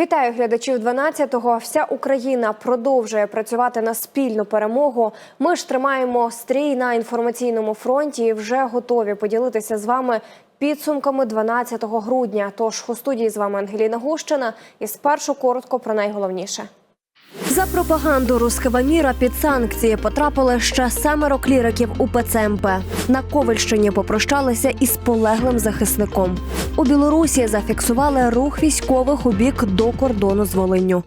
Вітаю глядачів 12-го. Вся Україна продовжує працювати на спільну перемогу. Ми ж тримаємо стрій на інформаційному фронті і вже готові поділитися з вами підсумками 12 грудня. Тож у студії з вами Ангеліна Гущина. І спершу коротко про найголовніше. За пропаганду руского міра під санкції потрапили ще семеро кліриків у ПЦМП. На Ковальщині попрощалися із полеглим захисником. У Білорусі зафіксували рух військових у бік до кордону з Волинню.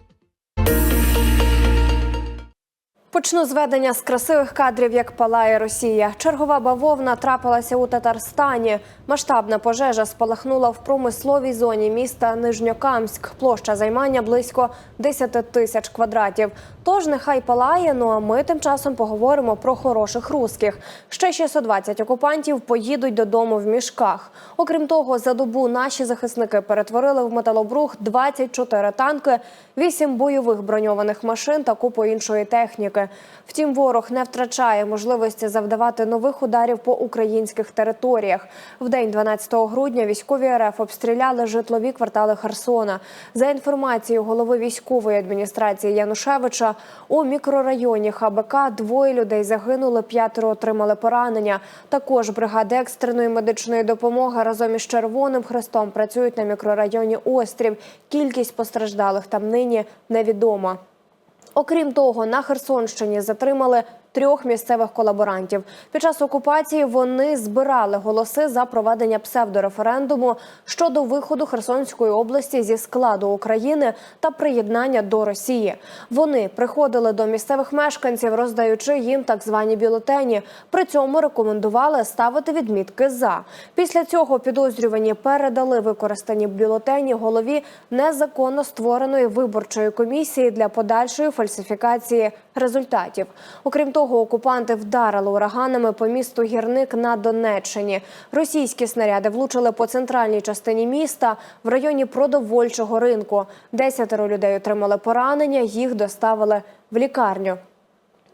Почну з ведення з красивих кадрів, як палає Росія. Чергова бавовна трапилася у Татарстані. Масштабна пожежа спалахнула в промисловій зоні міста Нижньокамськ. Площа займання близько 10 тисяч квадратів. Тож нехай палає. Ну а ми тим часом поговоримо про хороших русських. Ще 620 окупантів поїдуть додому в мішках. Окрім того, за добу наші захисники перетворили в металобрух 24 танки, 8 бойових броньованих машин та купу іншої техніки. Втім, ворог не втрачає можливості завдавати нових ударів по українських територіях. В день 12 грудня військові РФ обстріляли житлові квартали Херсона. За інформацією голови військової адміністрації Янушевича, у мікрорайоні ХБК двоє людей загинули, п'ятеро отримали поранення. Також бригади екстреної медичної допомоги разом із Червоним Хрестом працюють на мікрорайоні Острів. Кількість постраждалих там нині невідома. Окрім того, на Херсонщині затримали трьох місцевих колаборантів. Під час окупації вони збирали голоси за проведення псевдореферендуму щодо виходу Херсонської області зі складу України та приєднання до Росії. Вони приходили до місцевих мешканців, роздаючи їм так звані бюлетені. При цьому рекомендували ставити відмітки за. Після цього підозрювані передали використані бюлетені голові незаконно створеної виборчої комісії для подальшої фальсифікації результатів. Окрім того, окупанти вдарили ураганами по місту Гірник на Донеччині. Російські снаряди влучили по центральній частині міста в районі продовольчого ринку. Десятеро людей отримали поранення, їх доставили в лікарню.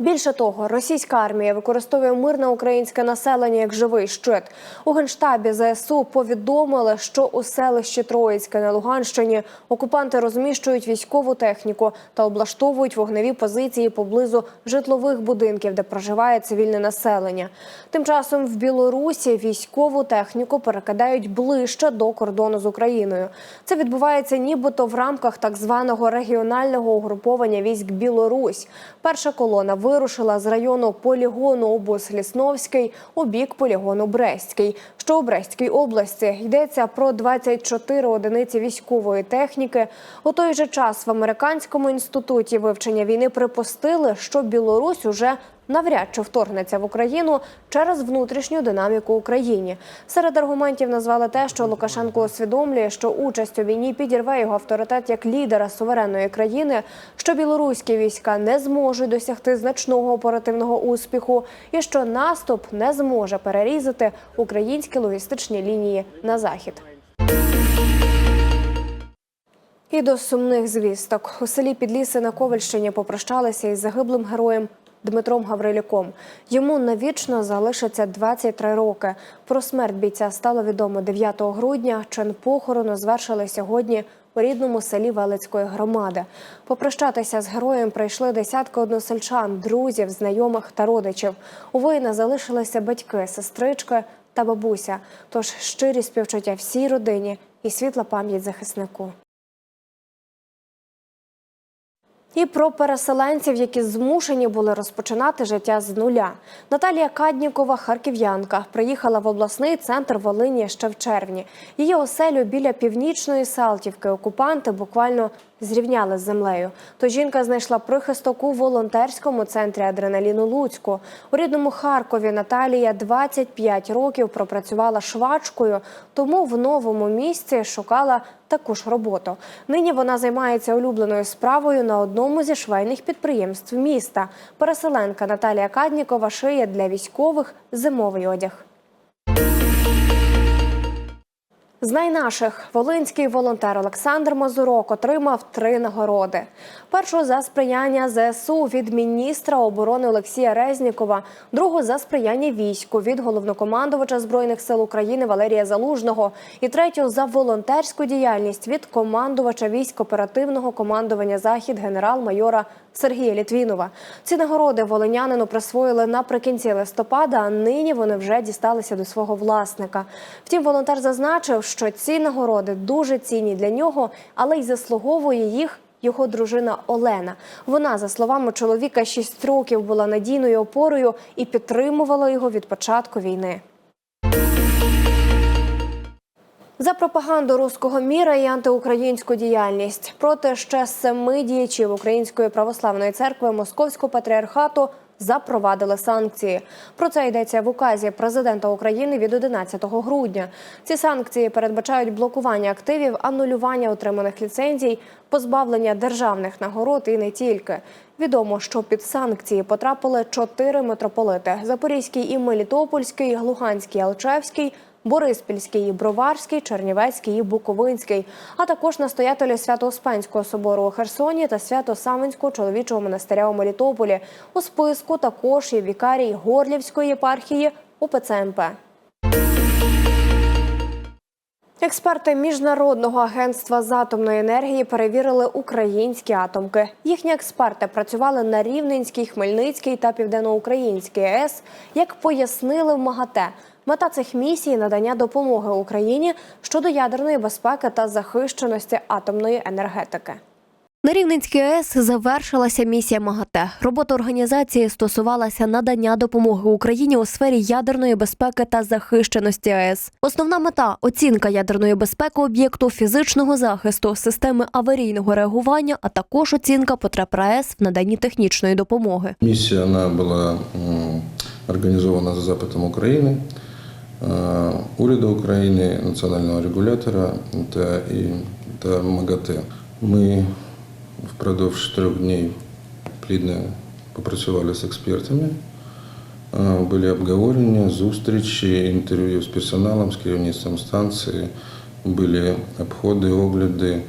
Більше того, російська армія використовує мирне українське населення як живий щит. У генштабі ЗСУ повідомили, що у селищі Троїцьке на Луганщині окупанти розміщують військову техніку та облаштовують вогневі позиції поблизу житлових будинків, де проживає цивільне населення. Тим часом в Білорусі військову техніку перекидають ближче до кордону з Україною. Це відбувається нібито в рамках так званого регіонального угруповання військ Білорусь. Перша колона вирушила з району полігону обоз Лісновський у бік полігону Брестський, що у Брестській області йдеться про 24 одиниці військової техніки. У той же час в американському інституті вивчення війни припустили, що Білорусь уже навряд чи вторгнеться в Україну через внутрішню динаміку Україні. Серед аргументів назвали те, що Лукашенко усвідомлює, що участь у війні підірве його авторитет як лідера суверенної країни, що білоруські війська не зможуть досягти значного оперативного успіху, і що наступ не зможе перерізати українські логістичні лінії на захід. І до сумних звісток у селі Підліси на Ковальщині попрощалися із загиблим героєм Дмитром Гаврилюком. Йому навічно залишиться 23 роки. Про смерть бійця стало відомо 9 грудня. Чин похорону звершили сьогодні у рідному селі Велицької громади. Попрощатися з героєм прийшли десятки односельчан, друзів, знайомих та родичів. У воїна залишилися батьки, сестрички та бабуся. Тож щирі співчуття всій родині і світла пам'ять захиснику. І про переселенців, які змушені були розпочинати життя з нуля. Наталія Каднікова, харків'янка, приїхала в обласний центр Волині ще в червні. Її оселю біля північної Салтівки окупанти буквально зрівняли з землею. То жінка знайшла прихисток у волонтерському центрі адреналіну Луцьку. У рідному Харкові Наталія 25 років пропрацювала швачкою, тому в новому місці шукала таку ж роботу. Нині вона займається улюбленою справою на одному зі швейних підприємств міста. Переселенка Наталія Каднікова шиє для військових зимовий одяг. З найнаших волинський волонтер Олександр Мазурок отримав три нагороди. Першу за сприяння ЗСУ від міністра оборони Олексія Резнікова, другу за сприяння війську від головнокомандувача збройних сил України Валерія Залужного, і третю за волонтерську діяльність від командувача військ оперативного командування Захід генерал-майора Сергія Літвінова. Ці нагороди волинянину присвоїли наприкінці листопада. А нині вони вже дісталися до свого власника. Втім, волонтер зазначив, що ці нагороди дуже цінні для нього, але й заслуговує їх. Його дружина Олена. Вона, за словами чоловіка, 6 років була надійною опорою і підтримувала його від початку війни. За пропаганду руського міра і антиукраїнську діяльність проти ще семи діячів Української православної церкви Московського патріархату запровадили санкції. Про це йдеться в указі президента України від 11 грудня. Ці санкції передбачають блокування активів, анулювання отриманих ліцензій, позбавлення державних нагород і не тільки. Відомо, що під санкції потрапили чотири митрополити: Запорізький і Мелітопольський, Луганський, Алчевський. Бориспільський, і Броварський, Чернівецький і Буковинський, а також настоятелі Свято-Успенського собору у Херсоні та Свято-Савинського чоловічого монастиря у Мелітополі. У списку також є вікарій Горлівської єпархії УПЦ МП. Експерти міжнародного агентства з атомної енергії перевірили українські атомки. Їхні експерти працювали на Рівненській, Хмельницькій та Південноукраїнській АЕС. Як пояснили в МАГАТЕ, мета цих місій надання допомоги Україні щодо ядерної безпеки та захищеності атомної енергетики. На Рівненській АЕС завершилася місія МАГАТЕ. Робота організації стосувалася надання допомоги Україні у сфері ядерної безпеки та захищеності АЕС. Основна мета оцінка ядерної безпеки об'єкту, фізичного захисту, системи аварійного реагування, а також оцінка потреб АЕС в наданні технічної допомоги. Миссия, она была м, организована за западом Украины, э, уряду Украины, национального регулятора та, и, та МАГАТЕ. Ми впродовж трьох днів плідно попрацювали з експертами. Е, Були обговорення, зустрічі, інтерв'ю з персоналом, з керівництвом станції, були обходи, огляди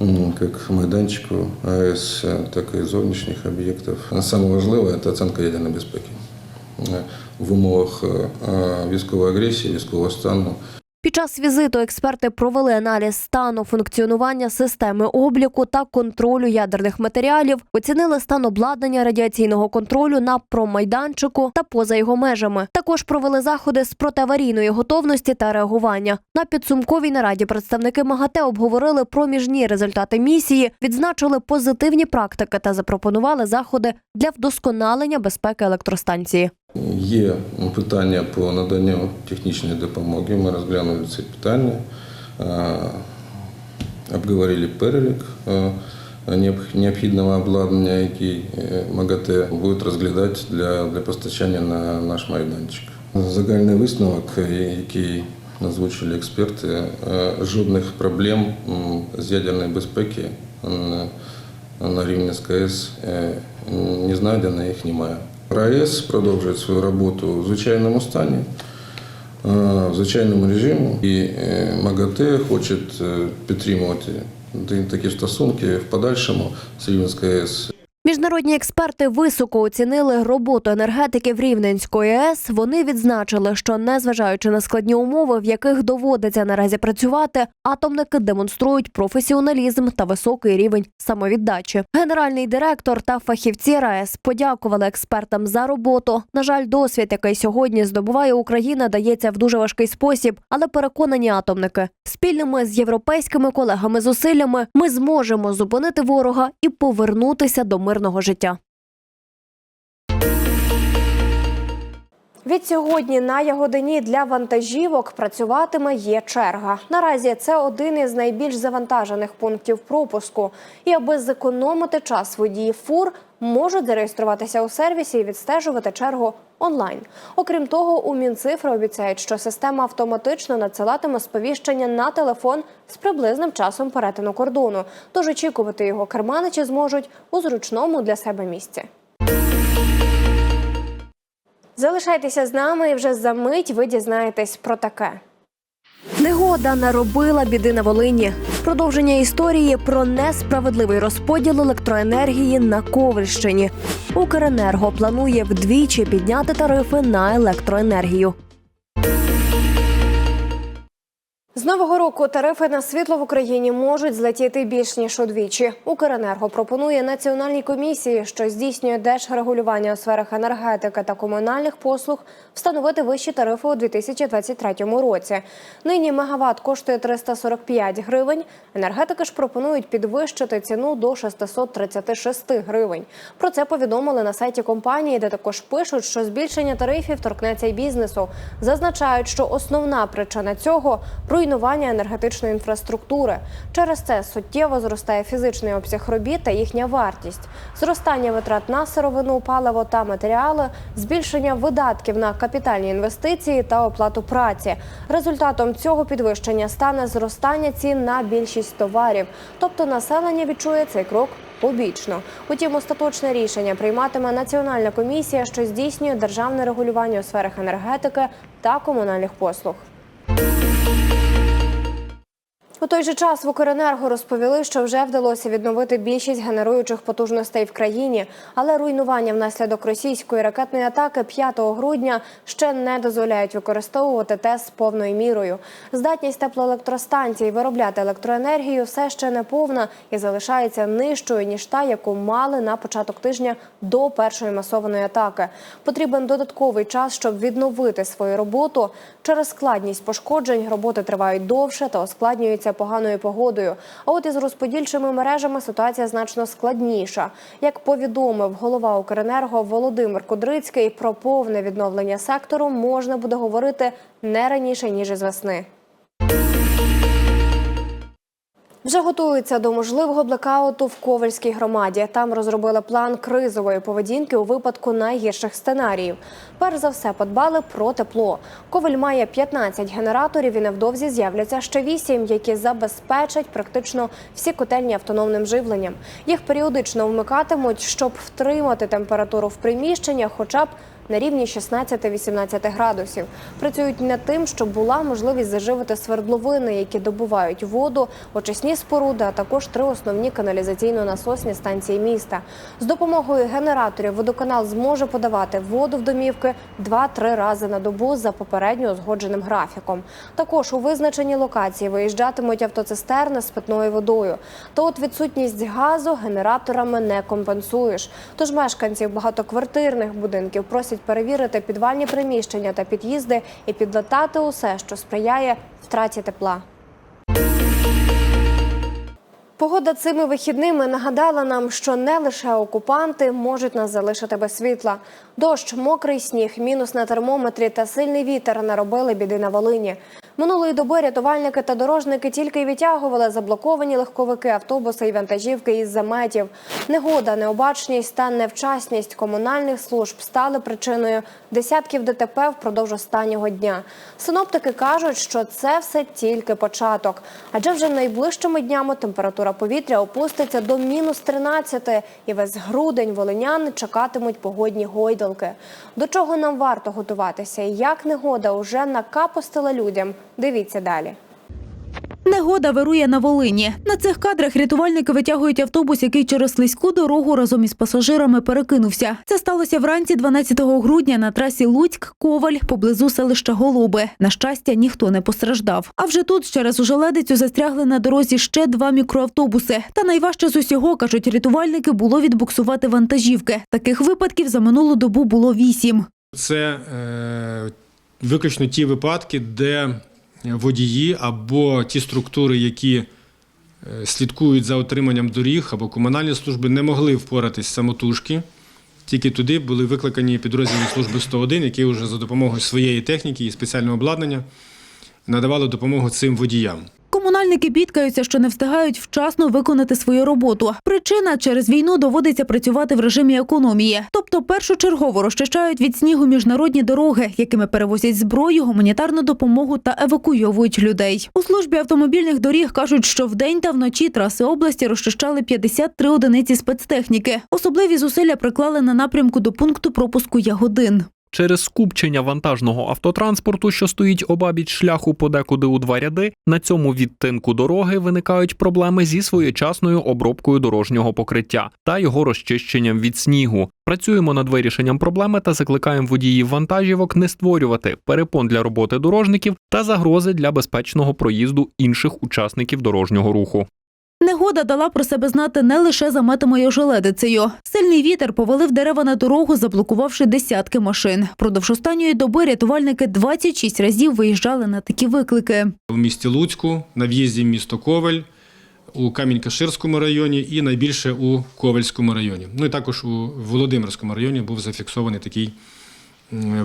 м, як майданчику АЕС, так і зовнішніх об'єктів. Саме важливе це оцінка ядерної безпеки Е, В умовах е, військової агресії, військового стану. Під час візиту експерти провели аналіз стану функціонування системи обліку та контролю ядерних матеріалів, оцінили стан обладнання радіаційного контролю на промайданчику та поза його межами. Також провели заходи з протиаварійної готовності та реагування. На підсумковій нараді представники МАГАТЕ обговорили проміжні результати місії, відзначили позитивні практики та запропонували заходи для вдосконалення безпеки електростанції. Є питання по наданню технічної допомоги. Ми розглянули ці питання, обговорили перелік необхідного обладнання, який е, МАГАТЕ буде розглядати для, для постачання на наш майданчик. Загальний висновок, е, який озвучили експерти, е, жодних проблем з ядерної безпеки на рівні з КС е, не знайдено, їх немає. РАЕС продовжує свою роботу в звичайному стані, в звичайному режиму, І е, МАГАТЕ хоче е, підтримувати такі стосунки в подальшому з Рівненською АЕС. Міжнародні експерти високо оцінили роботу енергетиків Рівненської АЕС. Вони відзначили, що незважаючи на складні умови, в яких доводиться наразі працювати, атомники демонструють професіоналізм та високий рівень самовіддачі. Генеральний директор та фахівці РАЕС подякували експертам за роботу. На жаль, досвід, який сьогодні здобуває Україна, дається в дуже важкий спосіб, але переконані атомники спільними з європейськими колегами зусиллями ми зможемо зупинити ворога і повернутися до мирного життя. Від сьогодні на Ягодині для вантажівок працюватиме є черга. Наразі це один із найбільш завантажених пунктів пропуску. І аби зекономити час водії фур, можуть зареєструватися у сервісі і відстежувати чергу онлайн. Окрім того, у Мінцифри обіцяють, що система автоматично надсилатиме сповіщення на телефон з приблизним часом перетину кордону. Тож очікувати його керманичі зможуть у зручному для себе місці. Залишайтеся з нами і вже за мить ви дізнаєтесь про таке. Негода наробила біди на Волині. Продовження історії про несправедливий розподіл електроенергії на Ковальщині. Укренерго планує вдвічі підняти тарифи на електроенергію. Нового року тарифи на світло в Україні можуть злетіти більш ніж удвічі. Укренерго пропонує національній комісії, що здійснює держрегулювання у сферах енергетики та комунальних послуг, встановити вищі тарифи у 2023 році. Нині мегаватт коштує 345 гривень. Енергетики ж пропонують підвищити ціну до 636 гривень. Про це повідомили на сайті компанії, де також пишуть, що збільшення тарифів торкнеться й бізнесу. Зазначають, що основна причина цього руйнування енергетичної інфраструктури. Через це суттєво зростає фізичний обсяг робіт та їхня вартість, зростання витрат на сировину, паливо та матеріали, збільшення видатків на капітальні інвестиції та оплату праці. Результатом цього підвищення стане зростання цін на більшість товарів, тобто населення відчує цей крок побічно. Утім, остаточне рішення прийматиме національна комісія, що здійснює державне регулювання у сферах енергетики та комунальних послуг. У той же час в Укренерго розповіли, що вже вдалося відновити більшість генеруючих потужностей в країні, але руйнування внаслідок російської ракетної атаки 5 грудня ще не дозволяють використовувати ТЕС повною мірою. Здатність теплоелектростанцій виробляти електроенергію все ще не повна і залишається нижчою ніж та, яку мали на початок тижня до першої масованої атаки. Потрібен додатковий час, щоб відновити свою роботу. Через складність пошкоджень роботи тривають довше та ускладнюються поганою погодою. А от із розподільчими мережами ситуація значно складніша. Як повідомив голова Укренерго Володимир Кудрицький, про повне відновлення сектору можна буде говорити не раніше ніж із весни. Вже готуються до можливого блекауту в Ковальській громаді. Там розробили план кризової поведінки у випадку найгірших сценаріїв. Перш за все подбали про тепло. Коваль має 15 генераторів і невдовзі з'являться ще 8, які забезпечать практично всі котельні автономним живленням. Їх періодично вмикатимуть, щоб втримати температуру в приміщеннях, хоча б на рівні 16-18 градусів. Працюють над тим, щоб була можливість заживити свердловини, які добувають воду, очисні споруди, а також три основні каналізаційно-насосні станції міста. З допомогою генераторів водоканал зможе подавати воду в домівки 2-3 рази на добу за попередньо узгодженим графіком. Також у визначеній локації виїжджатимуть автоцистерни з питною водою. Та от відсутність газу генераторами не компенсуєш. Тож мешканців багатоквартирних будинків просять перевірити підвальні приміщення та під'їзди і підлатати усе, що сприяє втраті тепла. Погода цими вихідними нагадала нам, що не лише окупанти можуть нас залишити без світла. Дощ, мокрий сніг, мінус на термометрі та сильний вітер наробили біди на Волині. Минулої доби рятувальники та дорожники тільки й відтягували заблоковані легковики, автобуси і вантажівки із заметів. Негода, необачність та невчасність комунальних служб стали причиною десятків ДТП впродовж останнього дня. Синоптики кажуть, що це все тільки початок, адже вже найближчими днями температура повітря опуститься до мінус 13, і весь грудень волиняни чекатимуть погодні гойдалки. До чого нам варто готуватися і як негода уже накапостила людям? Дивіться далі. Негода вирує на Волині. На цих кадрах рятувальники витягують автобус, який через слизьку дорогу разом із пасажирами перекинувся. Це сталося вранці 12 грудня на трасі Луцьк-Коваль поблизу селища Голуби. На щастя, ніхто не постраждав. А вже тут через ожеледицю застрягли на дорозі ще два мікроавтобуси. Та найважче з усього, кажуть рятувальники, було відбуксувати вантажівки. Таких випадків за минулу добу було вісім. Це е, виключно ті випадки, де водії або ті структури, які е, слідкують за отриманням доріг або комунальні служби, не могли впоратись самотужки. Тільки туди були викликані підрозділи служби 101, які вже за допомогою своєї техніки і спеціального обладнання надавали допомогу цим водіям. Комунальники бідкаються, що не встигають вчасно виконати свою роботу. Причина через війну доводиться працювати в режимі економії, тобто першочергово розчищають від снігу міжнародні дороги, якими перевозять зброю, гуманітарну допомогу та евакуйовують людей. У службі автомобільних доріг кажуть, що вдень та вночі траси області розчищали 53 одиниці спецтехніки. Особливі зусилля приклали на напрямку до пункту пропуску Ягодин. Через скупчення вантажного автотранспорту, що стоїть обабіч шляху подекуди у два ряди, на цьому відтинку дороги виникають проблеми зі своєчасною обробкою дорожнього покриття та його розчищенням від снігу. Працюємо над вирішенням проблеми та закликаємо водіїв вантажівок не створювати перепон для роботи дорожників та загрози для безпечного проїзду інших учасників дорожнього руху. Негода дала про себе знати не лише заметами й ожеледицею. Сильний вітер повалив дерева на дорогу, заблокувавши десятки машин. Продовж останньої доби рятувальники 26 разів виїжджали на такі виклики. У місті Луцьку, на в'їзді в місто Ковель, у Камінь-Каширському районі і найбільше у Ковельському районі. Ну і також у Володимирському районі був зафіксований такий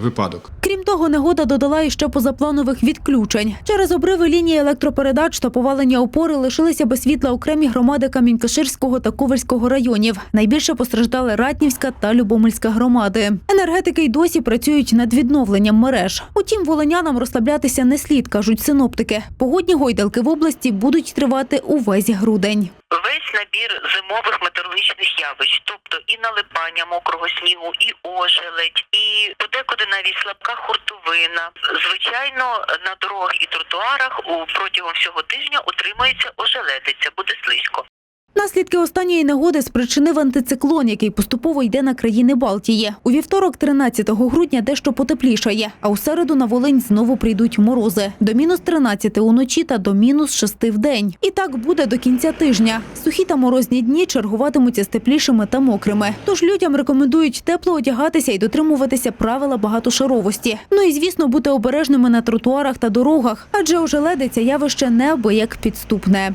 випадок. Крім того, негода додала іще позапланових відключень. Через обриви лінії електропередач та повалення опори лишилися без світла окремі громади Камінь-Каширського та Ковальського районів. Найбільше постраждали Ратнівська та Любомельська громади. Енергетики й досі працюють над відновленням мереж. Утім, волинянам розслаблятися не слід, кажуть синоптики. Погодні гойдалки в області будуть тривати увесь грудень. Весь набір зимових метеорологічних явищ, тобто і налипання мокрого снігу, і ожеледь, і подекуди навіть слабка хуртовина. Звичайно, на дорогах і тротуарах у протягом всього тижня утримується ожеледиця, буде слизько. Наслідки останньої негоди спричинив антициклон, який поступово йде на країни Балтії. У вівторок, 13 грудня, дещо потеплішає, а у середу на Волинь знову прийдуть морози до мінус 13 уночі та до мінус 6 в день. І так буде до кінця тижня. Сухі та морозні дні чергуватимуться з теплішими та мокрими. Тож людям рекомендують тепло одягатися і дотримуватися правила багатошаровості. Ну і звісно, бути обережними на тротуарах та дорогах, адже ожеледиця явище неабияк підступне.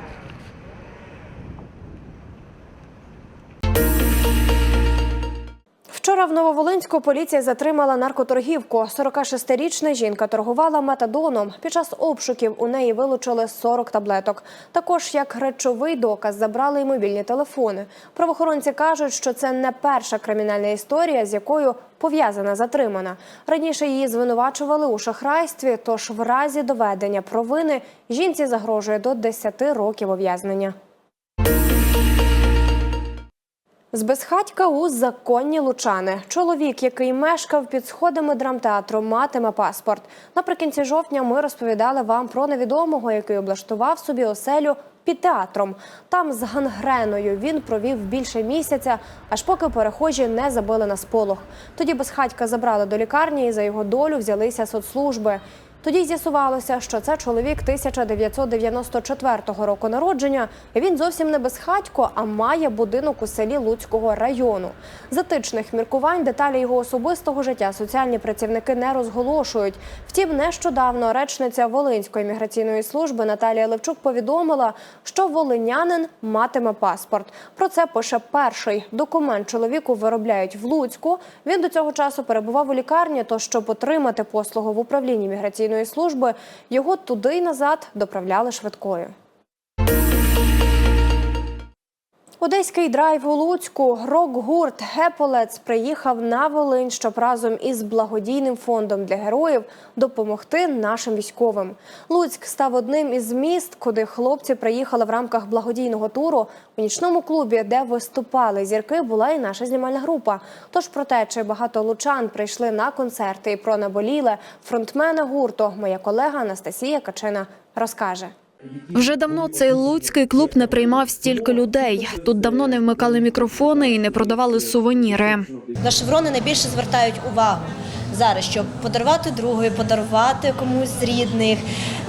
Вчора в Нововолинську поліція затримала наркоторгівку. 46-річна жінка торгувала метадоном. Під час обшуків у неї вилучили 40 таблеток. Також як речовий доказ забрали й мобільні телефони. Правоохоронці кажуть, що це не перша кримінальна історія, з якою пов'язана затримана. Раніше її звинувачували у шахрайстві. Тож в разі доведення провини жінці загрожує до 10 років ув'язнення. З безхатька у законні лучани. Чоловік, який мешкав під сходами драмтеатру, матиме паспорт. Наприкінці жовтня ми розповідали вам про невідомого, який облаштував собі оселю під театром. Там з гангреною він провів більше місяця, аж поки перехожі не забили на сполох. Тоді безхатька забрали до лікарні і за його долю взялися соцслужби. Тоді з'ясувалося, що це чоловік 1994 року народження. Він зовсім не безхатько, а має будинок у селі Луцького району. Затичних міркувань деталі його особистого життя соціальні працівники не розголошують. Втім, нещодавно речниця Волинської міграційної служби Наталія Левчук повідомила, що волинянин матиме паспорт. Про це пише перший документ. Чоловіку виробляють в Луцьку. Він до цього часу перебував у лікарні. То щоб отримати послугу в управлінні міграційної служби, його туди й назад доправляли швидкою. Одеський драйв у Луцьку рок-гурт Геполец приїхав на Волинь, щоб разом із благодійним фондом для героїв допомогти нашим військовим. Луцьк став одним із міст, куди хлопці приїхали в рамках благодійного туру. У нічному клубі, де виступали зірки, була і наша знімальна група. Тож про те, чи багато лучан прийшли на концерти і про наболіле фронтмена гурту, моя колега Анастасія Качина розкаже. Вже давно цей луцький клуб не приймав стільки людей. Тут давно не вмикали мікрофони і не продавали сувеніри. На шеврони найбільше звертають увагу зараз, щоб подарувати другої, подарувати комусь з рідних,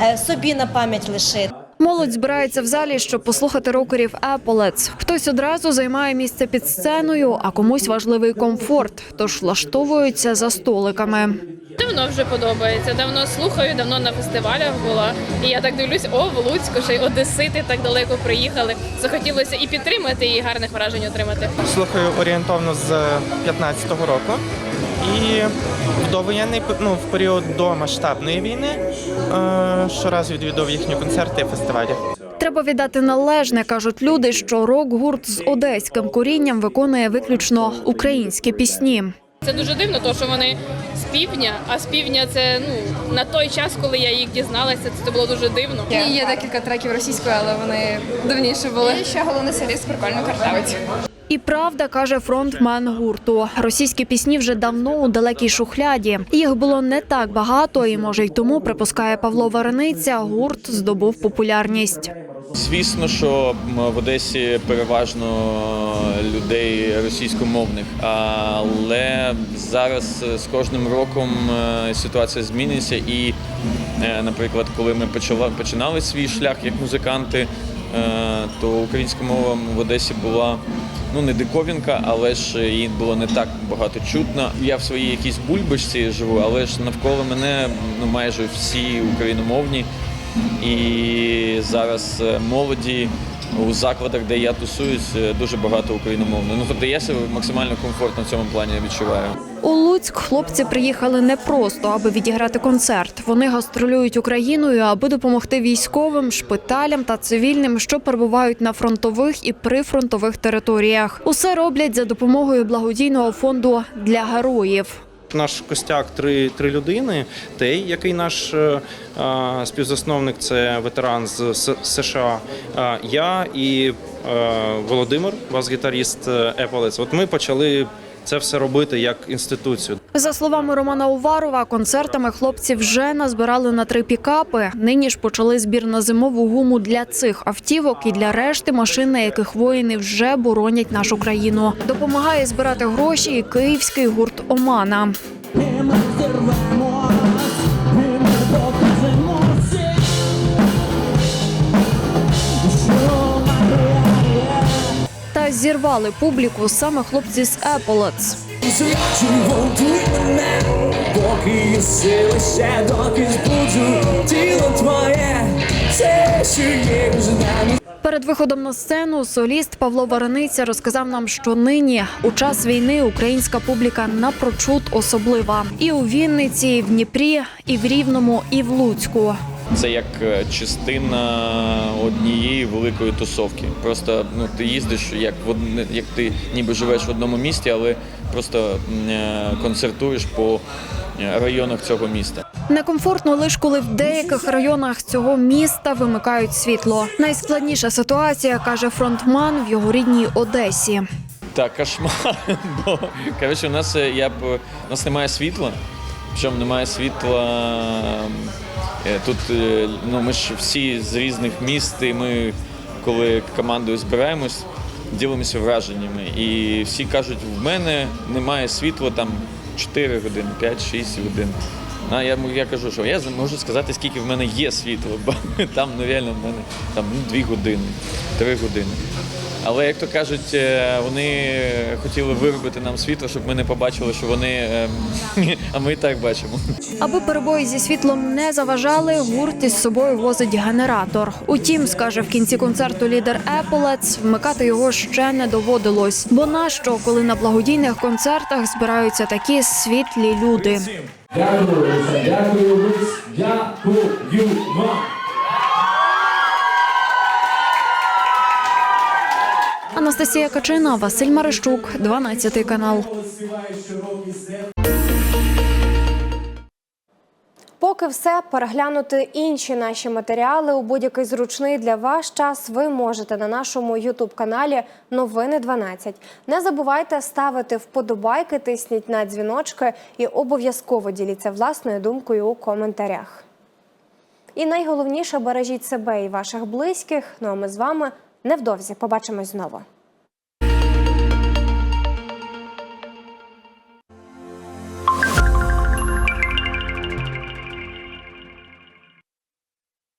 е, собі на пам'ять лишити. Молодь збирається в залі, щоб послухати рокерів Еполец. Хтось одразу займає місце під сценою, а комусь важливий комфорт, тож влаштовуються за столиками. Давно вже подобається. Давно слухаю, давно на фестивалях була. І я так дивлюсь, о, в Луцьку, ще й одесити так далеко приїхали. Захотілося і підтримати, і гарних вражень отримати. Слухаю орієнтовно з 15-го року. І в довоєнний ну, в період до масштабної війни е, щораз відвідував їхні концерти і фестивалі. Треба віддати належне, кажуть люди, що рок-гурт з одеським корінням виконує виключно українські пісні. Це дуже дивно, тому що вони з півдня, а з півдня це ну на той час, коли я їх дізналася, це було дуже дивно. Є декілька треків російською, але вони давніше були. І ще головний соліст прикольно картавить. І правда каже фронтмен гурту. Російські пісні вже давно у далекій шухляді. Їх було не так багато, і може й тому припускає Павло Варениця. Гурт здобув популярність. Звісно, що в Одесі переважно людей російськомовних, але зараз е, з кожним роком е, ситуація зміниться. І, е, наприклад, коли ми починали свій шлях як музиканти, то українська мова в Одесі була. Ну, не диковінка, але ж її було не так багато чутно. Я в своїй якійсь бульбашці живу, але ж навколо мене ну, майже всі україномовні. І зараз е, молоді у закладах, де я тусуюсь, е, дуже багато україномовно. Ну тобто я себе максимально комфортно в цьому плані відчуваю. У Луцьк хлопці приїхали не просто, аби відіграти концерт. Вони гастролюють Україною, аби допомогти військовим, шпиталям та цивільним, що перебувають на фронтових і прифронтових територіях. Усе роблять за допомогою благодійного фонду для героїв. Наш костяк три, три людини. Тей, який наш е, е, співзасновник, це ветеран з США. е, я і Володимир, бас-гітаріст Еполець. От ми почали це все робити як інституцію. За словами Романа Уварова, концертами хлопці вже назбирали на три пікапи. Нині ж почали збір на зимову гуму для цих автівок і для решти машин, на яких воїни вже боронять нашу країну. Допомагає збирати гроші і київський гурт Омана. Зірвали публіку саме хлопці з Еполец. Поки сили ще доки збуджу тіло твоє, все, що є між нами. Перед виходом на сцену соліст Павло Варениця розказав нам, що нині у час війни українська публіка напрочуд особлива. І у Вінниці, і в Дніпрі, і в Рівному, і в Луцьку. Це як е, частина однієї великої тусовки. Просто ну ти їздиш як в одне, як ти ніби живеш в одному місті, але просто е, концертуєш по е, районах цього міста. Некомфортно лише коли в деяких районах цього міста вимикають світло. Найскладніша ситуація каже фронтман в його рідній Одесі. Так, кошмар. Бо коротше, у нас я б у нас немає світла. Причому немає світла. е, Тут е, ну ми ж всі з різних міст, і ми, коли командою збираємось, ділимося враженнями. І всі кажуть, в мене немає світла там 4 години, 5-6 годин. А я, я кажу, що я можу сказати, скільки в мене є світла, бо там ну, реально в мене там, ну, 2 години, 3 години. Але як то кажуть, е, вони хотіли виробити нам світло, щоб ми не побачили, що вони. ем, А ми і так бачимо. Аби перебої зі світлом не заважали, гурт із собою возить генератор. Утім, скаже в кінці концерту лідер Еполец, вмикати його ще не доводилось. Бо нащо, коли на благодійних концертах збираються такі світлі люди? Дякую, дякую, дякую вам. Анастасія Качина, Василь Марищук, 12 канал. Поки все переглянути інші наші матеріали у будь-який зручний для вас час. Ви можете на нашому Ютуб каналі Новини 12. Не забувайте ставити вподобайки, тисніть на дзвіночки і обов'язково діліться власною думкою у коментарях. І найголовніше бережіть себе і ваших близьких. Ну а ми з вами невдовзі побачимось знову.